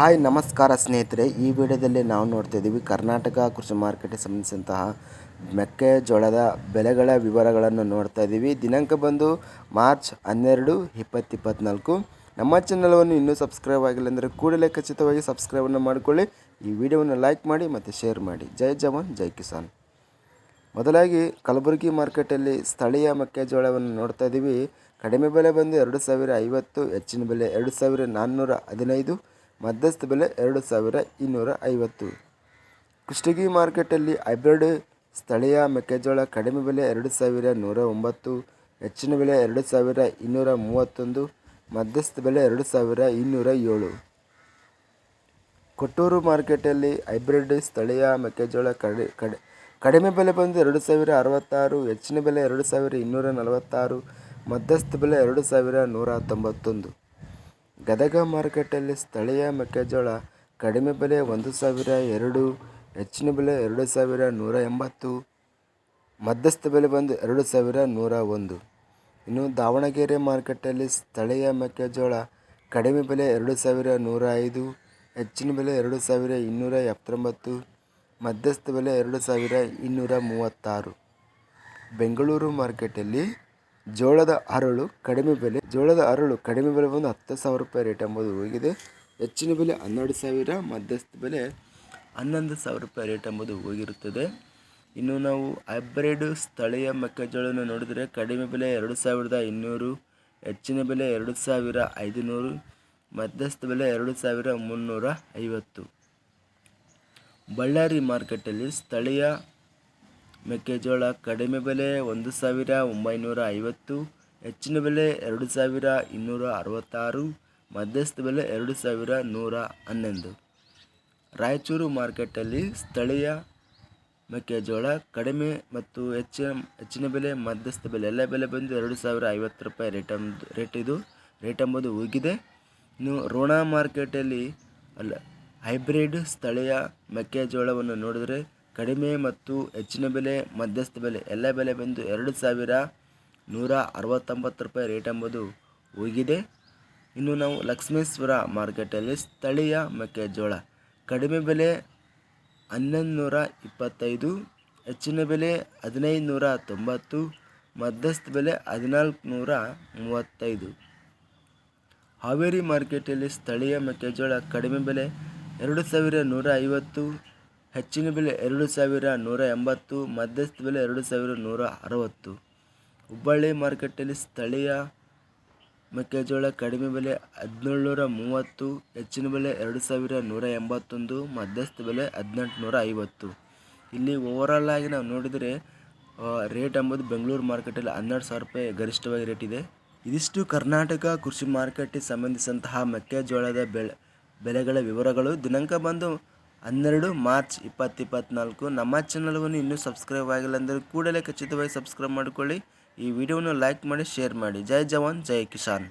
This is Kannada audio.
ಹಾಯ್, ನಮಸ್ಕಾರ ಸ್ನೇಹಿತರೆ. ಈ ವಿಡಿಯೋದಲ್ಲಿ ನಾವು ನೋಡ್ತಾ ಇದ್ದೀವಿ ಕರ್ನಾಟಕ ಕೃಷಿ ಮಾರ್ಕೆಟ್ಗೆ ಸಂಬಂಧಿಸಿದಂತಹ ಮೆಕ್ಕೆಜೋಳದ ಬೆಲೆಗಳ ವಿವರಗಳನ್ನು ನೋಡ್ತಾ ಇದ್ದೀವಿ. ದಿನಾಂಕ ಬಂದು ಮಾರ್ಚ್ ಹನ್ನೆರಡು, ಇಪ್ಪತ್ತಿಪ್ಪತ್ನಾಲ್ಕು. ನಮ್ಮ ಚಾನಲವನ್ನು ಇನ್ನೂ ಸಬ್ಸ್ಕ್ರೈಬ್ ಆಗಿಲ್ಲ ಅಂದರೆ ಕೂಡಲೇ ಖಚಿತವಾಗಿ ಸಬ್ಸ್ಕ್ರೈಬನ್ನು ಮಾಡಿಕೊಳ್ಳಿ. ಈ ವಿಡಿಯೋವನ್ನು ಲೈಕ್ ಮಾಡಿ ಮತ್ತು ಶೇರ್ ಮಾಡಿ. ಜೈ ಜವಾನ್, ಜೈ ಕಿಸಾನ್. ಮೊದಲಾಗಿ ಕಲಬುರಗಿ ಮಾರ್ಕೆಟಲ್ಲಿ ಸ್ಥಳೀಯ ಮೆಕ್ಕೆಜೋಳವನ್ನು ನೋಡ್ತಾ ಇದ್ದೀವಿ. ಕಡಿಮೆ ಬೆಲೆ ಬಂದು ಎರಡು ಸಾವಿರ ಐವತ್ತು, ಹೆಚ್ಚಿನ ಬೆಲೆ ಎರಡು ಸಾವಿರ ನಾನ್ನೂರ ಹದಿನೈದು. ಮಧ್ಯಸ್ಥ ಬೆಲೆ ಎರಡು ಸಾವಿರ ಇನ್ನೂರ ಐವತ್ತು. ಕುಷ್ಟಗಿ ಮಾರ್ಕೆಟಲ್ಲಿ ಹೈಬ್ರಿಡ್ ಸ್ಥಳೀಯ ಮೆಕ್ಕೆಜೋಳ ಕಡಿಮೆ ಬೆಲೆ ಎರಡು ಸಾವಿರ ನೂರ ಒಂಬತ್ತು, ಹೆಚ್ಚಿನ ಬೆಲೆ ಎರಡು ಸಾವಿರ ಇನ್ನೂರ ಮೂವತ್ತೊಂದು, ಮಧ್ಯಸ್ಥ ಬೆಲೆ ಎರಡು ಸಾವಿರ ಇನ್ನೂರ ಏಳು. ಕೊಟ್ಟೂರು ಮಾರ್ಕೆಟಲ್ಲಿ ಹೈಬ್ರಿಡ್ ಸ್ಥಳೀಯ ಮೆಕ್ಕೆಜೋಳ ಕಡಿ ಕಡಿ, ಕಡಿಮೆ ಬೆಲೆ ಬಂದು ಎರಡು ಸಾವಿರ ಅರವತ್ತಾರು, ಹೆಚ್ಚಿನ ಬೆಲೆ ಎರಡು ಸಾವಿರ ಇನ್ನೂರ ನಲವತ್ತಾರು, ಮಧ್ಯಸ್ಥ ಬೆಲೆ ಎರಡು ಸಾವಿರ ನೂರ ತೊಂಬತ್ತೊಂದು. ಗದಗ ಮಾರುಕಟ್ಟೆಯಲ್ಲಿ ಸ್ಥಳೀಯ ಮೆಕ್ಕೆಜೋಳ ಕಡಿಮೆ ಬೆಲೆ ಒಂದು ಸಾವಿರ ಎರಡು, ಹೆಚ್ಚಿನ ಬೆಲೆ ಎರಡು ಸಾವಿರ ನೂರ ಎಂಬತ್ತು, ಮಧ್ಯಸ್ಥ ಬೆಲೆ ಬಂದು ಎರಡು ಸಾವಿರ ನೂರ ಒಂದು. ಇನ್ನು ದಾವಣಗೆರೆ ಮಾರುಕಟ್ಟೆಯಲ್ಲಿ ಸ್ಥಳೀಯ ಮೆಕ್ಕೆಜೋಳ ಕಡಿಮೆ ಬೆಲೆ ಎರಡು ಸಾವಿರ ನೂರ ಐದು, ಹೆಚ್ಚಿನ ಬೆಲೆ ಎರಡು ಸಾವಿರ ಇನ್ನೂರ ಎಪ್ಪತ್ತೊಂಬತ್ತು, ಮಧ್ಯಸ್ಥ ಬೆಲೆ ಎರಡು ಸಾವಿರ ಇನ್ನೂರ ಮೂವತ್ತಾರು. ಬೆಂಗಳೂರು ಮಾರ್ಕೆಟಲ್ಲಿ ಜೋಳದ ಅರಳು ಕಡಿಮೆ ಬೆಲೆ, ಜೋಳದ ಅರಳು ಕಡಿಮೆ ಬೆಲೆ ಬಂದು ಹತ್ತು ಸಾವಿರ ರೂಪಾಯಿ ರೇಟ್ ಎಂಬುದು ಹೋಗಿದೆ. ಹೆಚ್ಚಿನ ಬೆಲೆ ಹನ್ನೆರಡು ಸಾವಿರ, ಮಧ್ಯಸ್ಥ ಬೆಲೆ ಹನ್ನೊಂದು ಸಾವಿರ ರೂಪಾಯಿ ರೇಟ್ ಎಂಬುದು ಹೋಗಿರುತ್ತದೆ. ಇನ್ನು ನಾವು ಹೈಬ್ರಿಡ್ ಸ್ಥಳೀಯ ಮೆಕ್ಕೆಜೋಳವನ್ನು ನೋಡಿದರೆ ಕಡಿಮೆ ಬೆಲೆ ಎರಡು ಸಾವಿರದ ಇನ್ನೂರು, ಹೆಚ್ಚಿನ ಬೆಲೆ ಎರಡು ಸಾವಿರ ಐದುನೂರು, ಮಧ್ಯಸ್ಥ ಬೆಲೆ ಎರಡು ಸಾವಿರ ಮುನ್ನೂರ ಐವತ್ತು. ಬಳ್ಳಾರಿ ಮಾರ್ಕೆಟಲ್ಲಿ ಸ್ಥಳೀಯ ಮೆಕ್ಕೆಜೋಳ ಕಡಿಮೆ ಬೆಲೆ ಒಂದು ಸಾವಿರ ಒಂಬೈನೂರ ಐವತ್ತು, ಹೆಚ್ಚಿನ ಬೆಲೆ ಎರಡು ಸಾವಿರ ಇನ್ನೂರ ಅರವತ್ತಾರು, ಮಧ್ಯಸ್ಥ ಬೆಲೆ ಎರಡು ಸಾವಿರ ನೂರ ಹನ್ನೊಂದು. ರಾಯಚೂರು ಮಾರ್ಕೆಟಲ್ಲಿ ಸ್ಥಳೀಯ ಮೆಕ್ಕೆಜೋಳ ಕಡಿಮೆ ಮತ್ತು ಹೆಚ್ಚಿನ ಹೆಚ್ಚಿನ ಬೆಲೆ, ಮಧ್ಯಸ್ಥ ಬೆಲೆ, ಎಲ್ಲ ಬೆಲೆ ಬಂದು ಎರಡು ಸಾವಿರ ಐವತ್ತು ರೂಪಾಯಿ ರೇಟ್ ರೇಟ್ ಇದು, ರೇಟ್ ಎಂಬುದು ಹೋಗಿದೆ. ಇನ್ನು ರೋಣ ಮಾರ್ಕೆಟಲ್ಲಿ ಅಲ್ಲ, ಹೈಬ್ರಿಡ್ ಸ್ಥಳೀಯ ಮೆಕ್ಕೆಜೋಳವನ್ನು ನೋಡಿದರೆ ಕಡಿಮೆ ಮತ್ತು ಹೆಚ್ಚಿನ ಬೆಲೆ, ಮಧ್ಯಸ್ಥ ಬೆಲೆ, ಎಲ್ಲ ಬೆಲೆ ಬಂದು ಎರಡು ಸಾವಿರ ನೂರ ಅರವತ್ತೊಂಬತ್ತು ರೂಪಾಯಿ ರೇಟ್ ಎಂಬುದು ಹೋಗಿದೆ ಇನ್ನು ನಾವು ಲಕ್ಷ್ಮೇಶ್ವರ ಮಾರ್ಕೆಟಲ್ಲಿ ಸ್ಥಳೀಯ ಮೆಕ್ಕೆಜೋಳ. ಕಡಿಮೆ ಬೆಲೆ ಹನ್ನೊಂದು ನೂರ ಇಪ್ಪತ್ತೈದು, ಹೆಚ್ಚಿನ ಬೆಲೆ ಹದಿನೈದು ನೂರ ತೊಂಬತ್ತು, ಮಧ್ಯಸ್ಥ ಬೆಲೆ ಹದಿನಾಲ್ಕು ನೂರ ಮೂವತ್ತೈದು. ಹಾವೇರಿ ಮಾರ್ಕೆಟಲ್ಲಿ ಸ್ಥಳೀಯ ಮೆಕ್ಕೆಜೋಳ ಕಡಿಮೆ ಬೆಲೆ ಎರಡು ಸಾವಿರ ನೂರ ಐವತ್ತು ಹೆಚ್ಚಿನ ಬೆಲೆ ಎರಡು ಸಾವಿರ ನೂರ ಎಂಬತ್ತು, ಮಧ್ಯಸ್ಥ ಬೆಲೆ ಎರಡು ಸಾವಿರ ನೂರ ಅರವತ್ತು. ಹುಬ್ಬಳ್ಳಿ ಮಾರುಕಟ್ಟೆಯಲ್ಲಿ ಸ್ಥಳೀಯ ಮೆಕ್ಕೆಜೋಳ ಕಡಿಮೆ ಬೆಲೆ ಹದಿನೇಳುನೂರ ಮೂವತ್ತು, ಹೆಚ್ಚಿನ ಬೆಲೆ ಎರಡು ಸಾವಿರ ನೂರ ಎಂಬತ್ತೊಂದು, ಮಧ್ಯಸ್ಥ ಬೆಲೆ ಹದಿನೆಂಟು ನೂರ ಐವತ್ತು. ಇಲ್ಲಿ ಓವರಾಲ್ ಆಗಿ ನಾವು ನೋಡಿದರೆ ರೇಟ್ ಎಂಬುದು ಬೆಂಗಳೂರು ಮಾರುಕಟ್ಟೆಯಲ್ಲಿ ಹನ್ನೆರಡು ಸಾವಿರ ರೂಪಾಯಿ ಗರಿಷ್ಠವಾಗಿ ರೇಟ್ ಇದೆ. ಇದಿಷ್ಟು ಕರ್ನಾಟಕ ಕೃಷಿ ಮಾರ್ಕೆಟಿಗೆ ಸಂಬಂಧಿಸಿದಂತಹ ಮೆಕ್ಕೆಜೋಳದ ಬೆಳೆ, ಬೆಲೆಗಳ ವಿವರಗಳು. ದಿನಾಂಕ ಬಂದು ಹನ್ನೆರಡು ಮಾರ್ಚ್ ಇಪ್ಪತ್ತು ಇಪ್ಪತ್ತ್ನಾಲ್ಕು ನಮ್ಮ ಚಾನಲ್ವನ್ನು ಇನ್ನೂ ಸಬ್ಸ್ಕ್ರೈಬ್ ಆಗಿಲ್ಲ ಅಂದರೆ ಕೂಡಲೇ ಖಚಿತವಾಗಿ ಸಬ್ಸ್ಕ್ರೈಬ್ ಮಾಡಿಕೊಳ್ಳಿ. ಈ ವಿಡಿಯೋವನ್ನು ಲೈಕ್ ಮಾಡಿ ಶೇರ್ ಮಾಡಿ. ಜೈ ಜವಾನ್, ಜೈ ಕಿಸಾನ್.